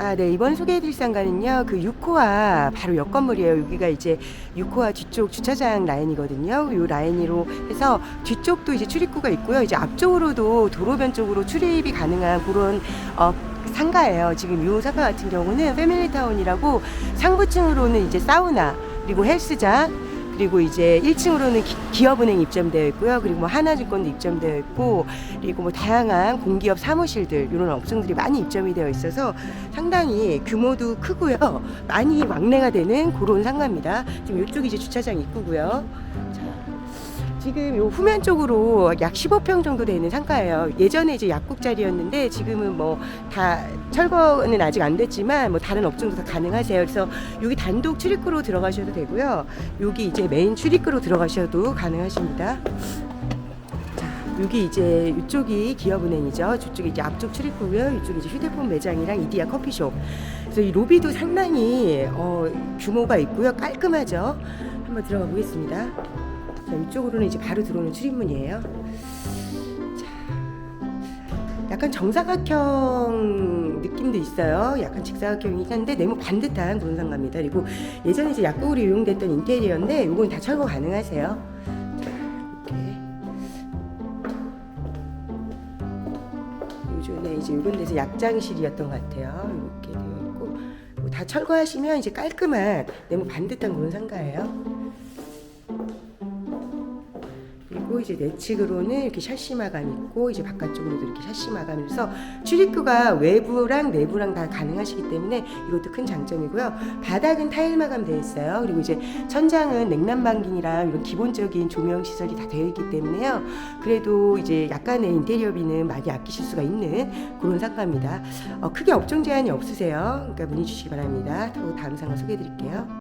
아, 네. 이번 소개해드릴 상가는요. 그 6호와 바로 옆 건물이에요. 여기가 이제 6호와 뒤쪽 주차장 라인이거든요. 이 라인으로 해서 뒤쪽도 이제 출입구가 있고요. 이제 앞쪽으로도 도로변 쪽으로 출입이 가능한 그런 어, 상가예요. 지금 이 상가 같은 경우는 패밀리타운이라고 상부층으로는 이제 사우나 그리고 헬스장 그리고 이제 1층으로는 기, 업은행 입점되어 있고요. 그리고 뭐 하나증권도 입점되어 있고 그리고 뭐 다양한 공기업 사무실들 이런 업종들이 많이 입점이 되어 있어서 상당히 규모도 크고요. 많이 왕래가 되는 그런 상가입니다. 지금 이쪽이 이제 주차장 입구고요. 자, 지금 요 후면 쪽으로 약 15평 정도 되는 상가예요. 예전에 이제 약국 자리였는데 지금은 뭐 다 철거는 아직 안 됐지만 뭐 다른 업종도 다 가능하세요. 그래서 여기 단독 출입구로 들어가셔도 되고요. 여기 이제 메인 출입구로 들어가셔도 가능하십니다. 여기 이제 이쪽이 기업은행이죠. 저쪽이 이제 앞쪽 출입구고요. 이쪽이 이제 휴대폰 매장이랑 이디야 커피숍. 그래서 이 로비도 상당히 어, 규모가 있고요. 깔끔하죠. 한번 들어가 보겠습니다. 자, 이쪽으로는 이제 바로 들어오는 출입문이에요. 자, 약간 정사각형 느낌도 있어요. 약간 직사각형이긴 한데 네모 반듯한 그런 상가입니다. 그리고 예전에 이제 약국으로 이용됐던 인테리어인데 이건 다 철거 가능하세요. 자, 이렇게. 요즘에 이제 이런 데서 약장실이었던 것 같아요. 이렇게 되어 있고 뭐다 철거하시면 이제 깔끔한 네모 반듯한 그런 상가예요. 그리고 이제 내 측으로는 이렇게 샤시 마감 있고 이제 바깥쪽으로도 이렇게 샤시 마감이라서 출입구가 외부랑 내부랑 다 가능하시기 때문에 이것도 큰 장점이고요. 바닥은 타일 마감 되어 있어요. 그리고 이제 천장은 냉난방기랑 이런 기본적인 조명 시설이 다 되어 있기 때문에요. 그래도 이제 약간의 인테리어비는 많이 아끼실 수가 있는 그런 상가입니다. 어, 크게 업종 제한이 없으세요. 그러니까 문의 주시기 바랍니다. 또 다음 상가 소개해 드릴게요.